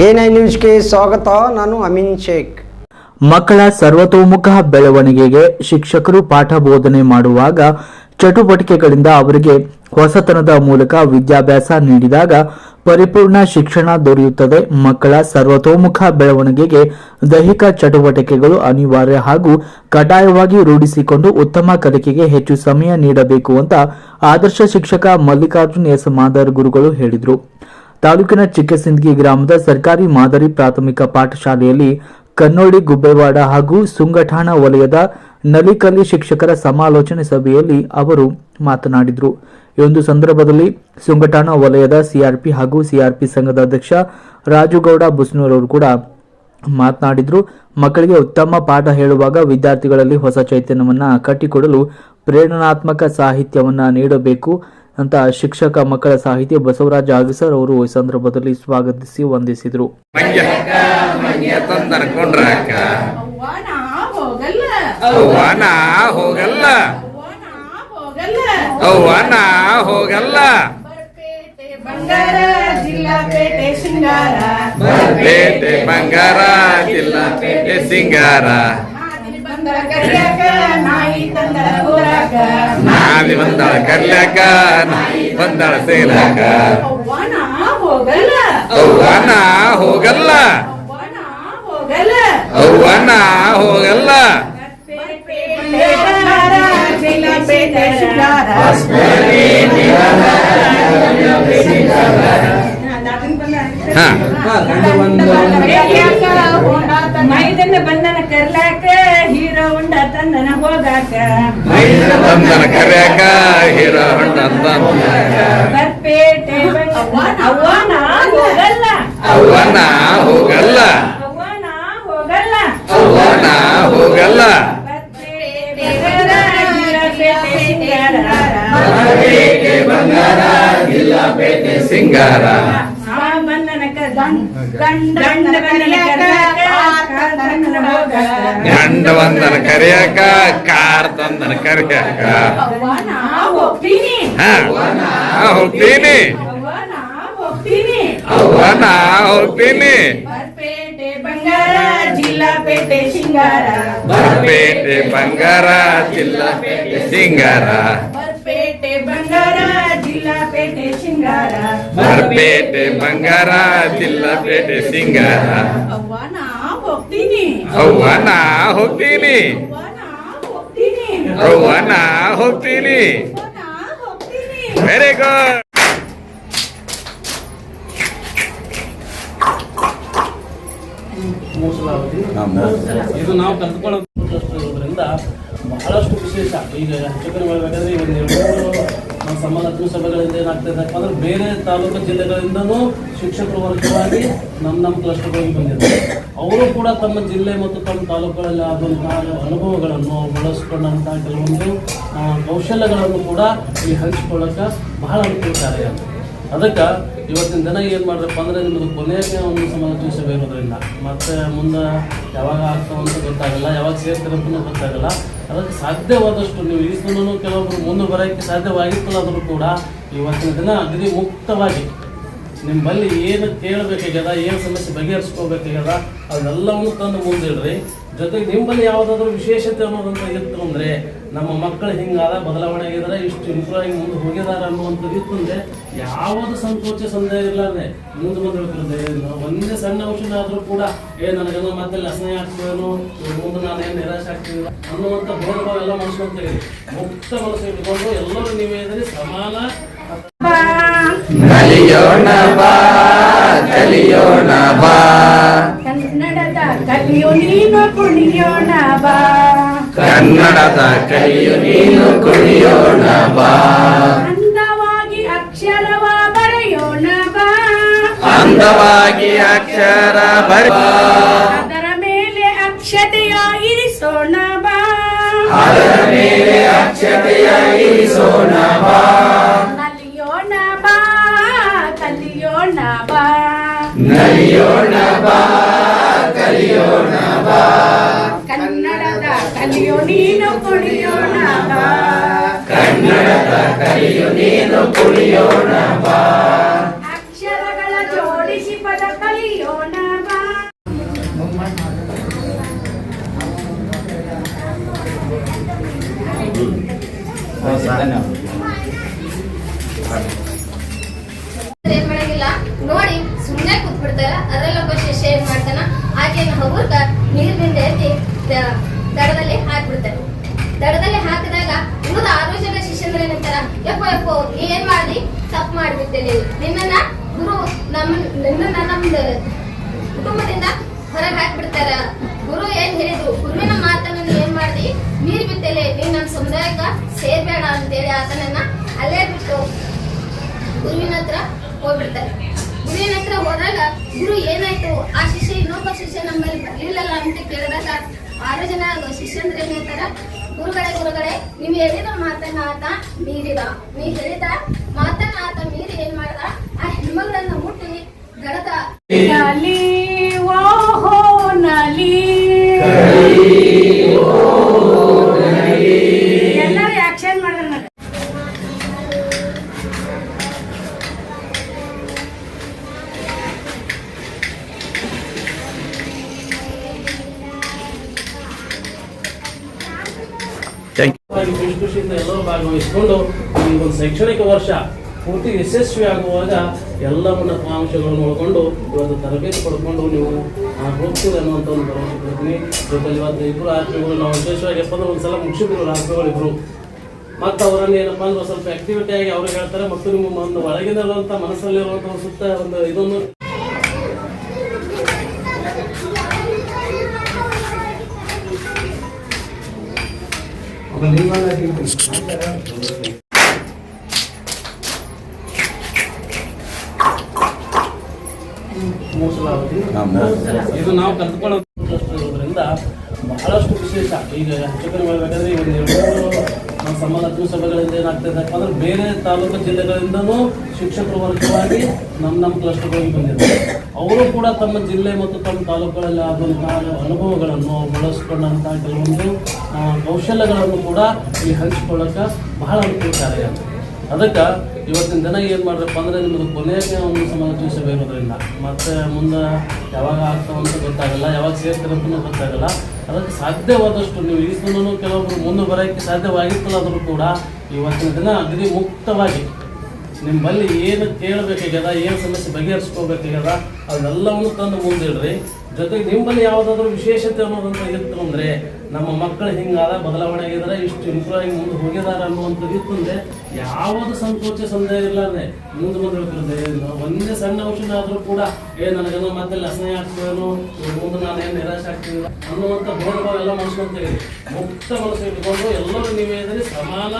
NI ನ್ಯೂಸ್ಗೆ ಸ್ವಾಗತ, ನಾನು ಅಮೀನ್ ಶೇಖ್. ಮಕ್ಕಳ ಸರ್ವತೋಮುಖ ಬೆಳವಣಿಗೆಗೆ ಶಿಕ್ಷಕರು ಪಾಠ ಬೋಧನೆ ಮಾಡುವಾಗ ಚಟುವಟಿಕೆಗಳಿಂದ ಅವರಿಗೆ ಹೊಸತನದ ಮೂಲಕ ವಿದ್ಯಾಭ್ಯಾಸ ನೀಡಿದಾಗ ಪರಿಪೂರ್ಣ ಶಿಕ್ಷಣ ದೊರೆಯುತ್ತದೆ. ಮಕ್ಕಳ ಸರ್ವತೋಮುಖ ಬೆಳವಣಿಗೆಗೆ ದೈಹಿಕ ಚಟುವಟಿಕೆಗಳು ಅನಿವಾರ್ಯ ಹಾಗೂ ಕಡ್ಡಾಯವಾಗಿ ರೂಢಿಸಿಕೊಂಡು ಉತ್ತಮ ಕಲಿಕೆಗೆ ಹೆಚ್ಚು ಸಮಯ ನೀಡಬೇಕು ಅಂತ ಆದರ್ಶ ಶಿಕ್ಷಕ ಮಲ್ಲಿಕಾರ್ಜುನ್ ಎಸ್. ಮಾದರ್ ಗುರುಗಳು ಹೇಳಿದರು. ತಾಲೂಕಿನ ಚಿಕ್ಕಸಿಂದಗಿ ಗ್ರಾಮದ ಸರ್ಕಾರಿ ಮಾದರಿ ಪ್ರಾಥಮಿಕ ಪಾಠಶಾಲೆಯಲ್ಲಿ ಕನ್ನೋಳಿ ಗುಬ್ಬೇವಾಡ ಹಾಗೂ ಸುಂಗಠಾಣ ವಲಯದ ನಲಿಕಲ್ಲಿ ಶಿಕ್ಷಕರ ಸಮಾಲೋಚನೆ ಸಭೆಯಲ್ಲಿ ಅವರು ಮಾತನಾಡಿದರು. ಈ ಒಂದು ಸಂದರ್ಭದಲ್ಲಿ ಸುಂಗಠಾಣ ವಲಯದ ಸಿಆರ್ಪಿ ಹಾಗೂ ಸಿಆರ್ಪಿ ಸಂಘದ ಅಧ್ಯಕ್ಷ ರಾಜುಗೌಡ ಬುಸ್ನೂರ್ ಅವರು ಕೂಡ ಮಾತನಾಡಿದರು. ಮಕ್ಕಳಿಗೆ ಉತ್ತಮ ಪಾಠ ಹೇಳುವಾಗ ವಿದ್ಯಾರ್ಥಿಗಳಲ್ಲಿ ಹೊಸ ಚೈತನ್ಯವನ್ನು ಕಟ್ಟಿಕೊಡಲು ಪ್ರೇರಣಾತ್ಮಕ ಸಾಹಿತ್ಯವನ್ನು ನೀಡಬೇಕು. ಅಂತ ಶಿಕ್ಷಕ ಮಕ್ಕಳ ಸಾಹಿತಿ ಬಸವರಾಜ ಆಗಸರ್ ಅವರು ಈ ಸಂದರ್ಭದಲ್ಲಿ ಸ್ವಾಗತಿಸಿ ವಂದಿಸಿದರು. ಬಂಗಾರ ಜಿಲ್ಲಾ ಪೇಟೆ ಶೃಂಗಾರ. ಪೇಟೆ ಬಂಗಾರ ಜಿಲ್ಲಾ ಪೇಟೆ ಸಿಂಗಾರ ಬಂದಳ ಕರಿಯಾಕ ನಾಯಿ ತಂದಳ ಊರಾಗ ನಾವಿ ಬಂದಾಳ ಕರ್ಲ್ಯಾಕ ನಾಯಿ ಬಂದಾಳ ಸೇಲಾಕ ಅವ್ವ ನಾ ಹೋಗಲ್ಲ ಅವ್ವ ನಾ ಹೋಗಲ್ಲ ಅವ್ವ ನಾ ಹೋಗಲ್ಲ ಅವ್ವ ನಾ ಹೋಗಲ್ಲ ಬರಪೇಟೆ ಬಂಗಾರ ಜಿಲ್ಲಾ ಪೇಟೆ ಶೃಂಗಾರ ಹಾ ತಂದನ ಹೋಗಾಕ ಬಂದನ ಕರ್ಯಾಕ ಹೀರೋ ಅಂತ ಬರ್ಪೇಟೆ ಅವ್ವ ನಾ ಹೋಗಲ್ಲ. ಅವ್ವನ ಹೋಗಲ್ಲ. ಅವ್ವನ ಹೋಗಲ್ಲ. ಅವ್ವ ನಾ ಹೋಗಲ್ಲ. ಬಂಗಾರ ಇಲ್ಲ ಪೇಟೆ ಸಿಂಗಾರ. ಗಂಡ ಬಂದನ ಕರಿಯಾಕ ಕಾರ್ ತಂದನ ಕರೆಯಕ. ಹೋಗ್ತೀನಿ. ಅವ್ವ ನಾ ಹೋಗ್ತೀನಿ. ಜಿಲ್ಲಾ ಪೇಟೆ ಸಿಂಗಾರ. ಬರ್ಪೇಟೆ ಬಂಗಾರ ಜಿಲ್ಲಾ ಪೇಟೆ ಸಿಂಗಾರ. ಜಿಲ್ಲಾ ಸಿಂಗಾರ ಬರಪೇಟೆ ಬಂಗಾರ ತಿಲ್ಲಪೇಟೆ ಸಿಂಗಾರ ಅವ್ವ ನಾ ಹೋಗ್ತೀನಿ. ಅವ್ವ ನಾ ಹೋಗ್ತೀನಿ. ಅವ್ವ ನಾ ಹೋಗ್ತೀನಿ. ವೆರಿ ಗುಡ್ ಇದು ನಾವು ಕಲ್ತ್ಕೊಳ್ಳೋದ್ರಿಂದ ಬಹಳಷ್ಟು ವಿಶೇಷ. ಈಗ ಹೆಚ್ಚು ಮಾಡಬೇಕಾದ್ರೆ ಈಗ ನೀವು ಸಭೆಗಳಿಂದ ಏನಾಗ್ತಾ ಏನಾಗ್ತದೆ ಅಂದ್ರೆ ಬೇರೆ ತಾಲೂಕು ಜಿಲ್ಲೆಗಳಿಂದನೂ ಶಿಕ್ಷಕರು ವರ್ಗವಾಗಿ ನಮ್ಮ ನಮ್ಮ ಕ್ಲಸ್ಟರ್ಗಳಿಗೆ ಬಂದಿದ್ದಾರೆ. ಅವರು ಕೂಡ ತಮ್ಮ ಜಿಲ್ಲೆ ಮತ್ತು ತಮ್ಮ ತಾಲೂಕುಗಳಲ್ಲಿ ಆದಂತಹ ಅನುಭವಗಳನ್ನು ಬಳಸ್ಕೊಂಡಂತಹ ಕೆಲವೊಂದು ಕೌಶಲ್ಯಗಳನ್ನು ಕೂಡ ಇಲ್ಲಿ ಹಂಚಿಕೊಳ್ಳೋಕೆ ಬಹಳ ಅನುಕೂಲಕಾರಿ ಅದಕ್ಕೆ ಇವತ್ತಿನ ದಿನ ಏನು ಮಾಡ್ರಪ್ಪ ಅಂದರೆ ನಿಮ್ಮದು ಕೊನೆಯ ಒಂದು ಸಮಾಲೋಚನೆ ಸಭೆ ಇರೋದ್ರಿಂದ. ಮತ್ತೆ ಮುಂದೆ ಯಾವಾಗ ಆಗ್ತಾವಂತ ಗೊತ್ತಾಗಲ್ಲ, ಯಾವಾಗ ಸೇರ್ತಾರಂತನೂ ಗೊತ್ತಾಗಲ್ಲ. ಅದಕ್ಕೆ ಸಾಧ್ಯವಾದಷ್ಟು ನೀವು ಈ ದಿನವೂ ಕೆಲವೊಬ್ಬರು ಮುಂದೆ ಬರೋಕ್ಕೆ ಸಾಧ್ಯವಾಗಿತ್ತಲ್ಲಾದರೂ ಕೂಡ ಇವತ್ತಿನ ದಿನ ಅಗದಿ ಮುಕ್ತವಾಗಿ ನಿಮ್ಮಲ್ಲಿ ಏನು ಕೇಳಬೇಕಾಗ್ಯದ, ಏನು ಸಮಸ್ಯೆ ಬಗೆಹರಿಸ್ಕೋಬೇಕಾಗ್ಯದ ಅದೆಲ್ಲವನ್ನು ತಂದು ಮುಂದಿಡ್ರಿ. ಜೊತೆಗೆ ನಿಮ್ಮಲ್ಲಿ ಯಾವುದಾದ್ರೂ ವಿಶೇಷತೆ ಅನ್ನೋದಂತ ಇತ್ತು ಅಂದರೆ ನಮ್ಮ ಮಕ್ಕಳು ಹಿಂಗಾದ ಬದಲಾವಣೆ ಆಗಿದ್ದಾರೆ ಇಷ್ಟು ಇಂಪ್ರೂವ್ ಆಗಿ ಮುಂದೆ ಹೋಗಿದ್ದಾರೆ ಅನ್ನುವಂಥದ್ದು ಇತ್ತು ಅಂದರೆ ಯಾವುದು ಸಂಕೋಚ ಸಂದೇಹ ಇಲ್ಲಾರ್ದೆ ಮುಂದೆ ಬಂದಿರ್ತದೆ ಒಂದೇ ಸಣ್ಣ ಔಷಧ ಆದರೂ ಕೂಡ ಏ ನನಗೇನೋ ಮತ್ತೆ ಲಸನೆ ಆಗ್ತದೇನೋ ಮುಂದೆ ನಾನು ಏನು ನಿರಾಶೆ ಆಗ್ತೀನಿ ಅನ್ನುವಂಥ ಭೇದ ಭಾವ ಎಲ್ಲ ಮನಸ್ಕೊಂತೀವಿ ಮುಕ್ತ ಮನಸ್ಸು ಇಟ್ಕೊಂಡು ಎಲ್ಲರೂ ನೀವೇ ಇದ್ರಿ ಸಮಾನ ಕಲಿಯು ನೀನು ಕುಣಿಯೋಣ ಬಾ. ಕನ್ನಡದ ಕಲಿಯು ನೀನು ಕುಣಿಯೋಣ ಬಾ. ಅಂದವಾಗಿ ಅಕ್ಷರವ ಬರೆಯೋಣ ಬಾ. ಅಂದವಾಗಿ ಅಕ್ಷರ ಬರ ಅದರ ಮೇಲೆ ಅಕ್ಷತೆಯ ಇರಿಸೋಣ ಬಾ. ಅದರ ಮೇಲೆ ಅಕ್ಷತೆಯ ಇರಿಸೋಣ ಬಾ. ನಲಿಯೋಣ ಬಾ ಕಲಿಯೋಣ ಬಾ. ನಲಿಯೋಣ ಕಲಿಯೋಣ ಬಾ. ಕನ್ನಡದ ಕಲಿಯೋ ನೀನು ಕುಣಿಯೋಣ ಕನ್ನಡದ ಕಲಿಯೋ ನೀನು ಕುಣಿಯೋಣ ಅಕ್ಷರಗಳ ಜೋಡಿಸಿ ಪದ ಕಲಿಯೋಣ Oh, ಅಂತೇಳಿ ಆತನನ್ನ ಅಲ್ಲೇ ಬಿಟ್ಟು ಗುರುವಿನ ಹತ್ರ ಹೋಗ್ಬಿಡ್ತಾರೆ. ಗುರುವಿನ ಹತ್ರ ಹೋದಾಗ ಗುರು ಏನಾಯ್ತು? ಆ ಶಿಷ್ಯ ಇನ್ನೊಬ್ಬ ಶಿಷ್ಯ ನಮ್ಮಲ್ಲಿ ಬರ್ಲಿಲ್ಲಲ್ಲ ಅಂತ ಕೇಳಿದಾಗ ಆರು ಜನ ಶಿಷ್ಯಂದ್ರೆ ಏನ್ ಹೇಳ್ತಾರ? ಗುರುಗಳೇ ಗುರುಗಳೇ, ನೀವು ಹೇಳಿದ ಮಾತನ್ನ ಆತ ಮೀರಿದ. ನೀ ಹೇಳಿದ ಮಾತನ್ನ ಆತ ಮೀರಿ ಏನ್ ಮಾಡ್ದ? ಆ ಹೆಣ್ಮಗಳನ್ನ ಮುಟ್ಟಿ ಗಡದ ನಲಿ ಥ್ಯಾಂಕ್ ಯು ಖುಷಿ ಖುಷಿಯಿಂದ ಎಲ್ಲರೂ ಭಾಗವಹಿಸಿಕೊಂಡು ಈ ಒಂದು ಶೈಕ್ಷಣಿಕ ವರ್ಷ ಪೂರ್ತಿ ಯಶಸ್ವಿ ಆಗುವಾಗ ಎಲ್ಲ ಅಂಶಗಳನ್ನು ಒಳಗೊಂಡು ಇವತ್ತು ತರಬೇತಿ ಪಡ್ಕೊಂಡು ನೀವು ಆ, ಹೋಗ್ತೀರಿ ಅನ್ನುವಂಥ ಒಂದು ಭರವಸೆ ಕೊಡ್ತೀನಿ. ಜೊತೆಲಿ ಇವತ್ತು ಇಬ್ಬರು ಆತ್ಮಿಗಳು ನಾವು ವಿಶೇಷವಾಗಿ ಎಪ್ಪಂದ್ರೆ ಒಂದು ಸಲ ಮುಗಿಸಿದ್ರು ಆತ್ಮಿಗಳು ಇಬ್ಬರು ಮತ್ತು ಅವರನ್ನು ಏನಪ್ಪ ಅಂದ್ರೆ ಸ್ವಲ್ಪ ಆಕ್ಟಿವಿಟಿ ಆಗಿ ಅವ್ರಿಗೆ ಹೇಳ್ತಾರೆ ಮತ್ತು ನಿಮ್ಮ ಒಂದು ಒಳಗಿನಲ್ಲಿರುವಂಥ ಮನಸ್ಸಲ್ಲಿರುವಂಥ ಸುತ್ತ ಒಂದು ಇದೊಂದು ಇದು ನಾವು ಕಲ್ತ್ಕೊಳ್ಳೋದ್ರಿಂದ ಬಹಳಷ್ಟು ವಿಶೇಷ. ಈಗ ಹೆಚ್ಚು ಮಾಡಬೇಕಾದ್ರೆ ಈಗ ನೀವು ಸಭೆಗಳಿಂದ ಏನಾಗ್ತಾ ಇದೆ ಯಾಕಂದ್ರೆ ಬೇರೆ ತಾಲೂಕು ಜಿಲ್ಲೆಗಳಿಂದನೂ ಶಿಕ್ಷಕರು ವರ್ಗವಾಗಿ ನಮ್ಮ ನಮ್ಮ ಕ್ಲಸ್ಟರ್ಗಳಿಗೆ ಬಂದಿದ್ದಾರೆ. ಅವರು ಕೂಡ ತಮ್ಮ ಜಿಲ್ಲೆ ಮತ್ತು ತಮ್ಮ ತಾಲೂಕುಗಳಲ್ಲಿ ಆದಂತಹ ಅನುಭವಗಳನ್ನು ಬಳಸ್ಕೊಂಡಂತಹ ಕೆಲವೊಂದು ಕೌಶಲ್ಯಗಳನ್ನು ಕೂಡ ಇಲ್ಲಿ ಹಂಚ್ಕೊಳ್ಳೋಕೆ ಬಹಳ ಅನುಕೂಲಕಾರಿ ಅದಕ್ಕೆ ಇವತ್ತಿನ ದಿನ ಏನು ಮಾಡ್ರಪ್ಪ ಅಂದ್ರೆ ನಿಮ್ಮದು ಕೊನೆಯ ಒಂದು ಸಮಾಲೋಚನೆ ಸಭೆ ಮತ್ತೆ ಮುಂದೆ ಯಾವಾಗ ಆಗ್ತಾವಂತ ಗೊತ್ತಾಗಲ್ಲ, ಯಾವಾಗ ಸೇರ್ತಿರಂತನೂ ಗೊತ್ತಾಗಲ್ಲ. ಅದಕ್ಕೆ ಸಾಧ್ಯವಾದಷ್ಟು ನೀವು ಈ ಕೆಲವೊಬ್ಬರು ಮುಂದೆ ಬರೋಕ್ಕೆ ಸಾಧ್ಯವಾಗಿತ್ತಲ್ಲ ಆದರೂ ಕೂಡ ಇವತ್ತಿನ ದಿನ ಅಗ್ನಿ ಮುಕ್ತವಾಗಿ ನಿಮ್ಮಲ್ಲಿ ಏನು ಕೇಳಬೇಕಾಗ್ಯದ, ಏನು ಸಮಸ್ಯೆ ಬಗೆಹರಿಸ್ಕೋಬೇಕಾಗ್ಯದ, ಅದೆಲ್ಲವನ್ನು ತಂದು ಮುಂದಿಡ್ರಿ. ಜೊತೆಗೆ ನಿಮ್ಮಲ್ಲಿ ಯಾವುದಾದ್ರೂ ವಿಶೇಷತೆ ಅನ್ನೋದಂತ ಇತ್ತು ಅಂದ್ರೆ ನಮ್ಮ ಮಕ್ಕಳು ಹಿಂಗಾದ ಬದಲಾವಣೆ ಆಗಿದ್ರೆ ಇಷ್ಟು ಇಂಪ್ರೂವ್ ಆಗಿ ಮುಂದೆ ಹೋಗಿದಾರ ಅನ್ನುವಂಥದ್ದು ಇತ್ತು ಅಂದ್ರೆ ಯಾವುದು ಸಂಕೋಚ ಸಂದೇಹ ಇಲ್ಲಾರ್ದೆ ಮುಂದೆ ಬಂದಿರ್ತಿರ್ದೆ ಒಂದೇ ಸಣ್ಣ ಔಷಧ ಆದರೂ ಕೂಡ, ಏ ನನಗೇನೋ ಮತ್ತೆ ಲಸನೆ ಆಗ್ತದೇನೋ ಮುಂದೆ ನಾನೇನು ನಿರಾಶೆ ಆಗ್ತೀನಿ ಅನ್ನುವಂಥ ಭೇದ ಎಲ್ಲ ಮುಕ್ತ ಮನಸ್ಸು ಇಟ್ಕೊಂಡು ಎಲ್ಲರೂ ಇದ್ರಿ ಸಮಾನ